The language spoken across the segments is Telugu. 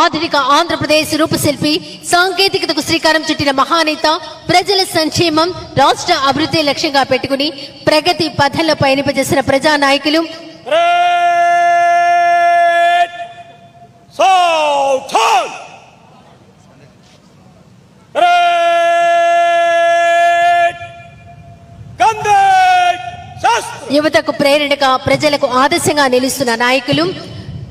ఆధునిక ఆంధ్రప్రదేశ్ రూపశిల్పి సాంకేతికతకు శ్రీకారం చుట్టిన మహానేత ప్రజల సంక్షేమం రాష్ట్ర అభివృద్ధి లక్ష్యంగా పెట్టుకుని ప్రగతి పథంలో పయనింపజేసిన ప్రజా నాయకులు! యువతకు ప్రేరణగా ప్రజలకు ఆదర్శంగా నిలుస్తున్న నాయకులు.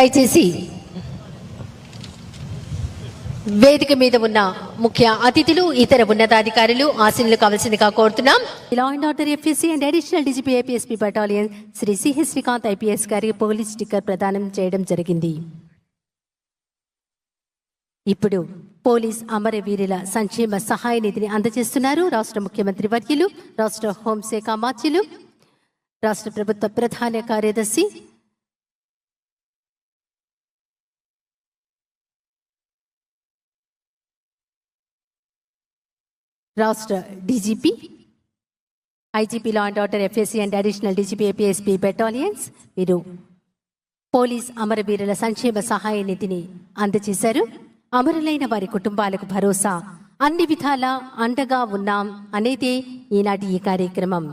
దయచేసి వేదిక మీద ఉన్న ముఖ్య అతిథులు ఇతర ఉన్నతాధికారులు ఆశీనులు కావలసిందిగా కోరుతున్నాం. Law and order FSC and additional DGP APSP battalion Shri CH Srikanth IPS గారికి పోలీస్ స్టిక్కర్ ప్రదానం చేయడం జరిగింది. ఇప్పుడు పోలీస్ అమరవీరుల సంక్షేమ సహాయ నిధిని అందజేస్తున్నారు రాష్ట్ర ముఖ్యమంత్రి వర్యులు రాష్ట్ర హోంశాఖ మాత్యులు రాష్ట్ర ప్రభుత్వ ప్రధాన కార్యదర్శి రాష్ట్ర DGP IGP law and order FSC and additional DGP APSP battalions వీరు పోలీస్ అమరవీరుల సంక్షేమ సహాయ నిధిని అందజేశారు. అమరులైన వారి కుటుంబాలకు భరోసా. అన్ని విధాలా అండగా ఉన్నాం అనేది ఈనాటి ఈ కార్యక్రమం.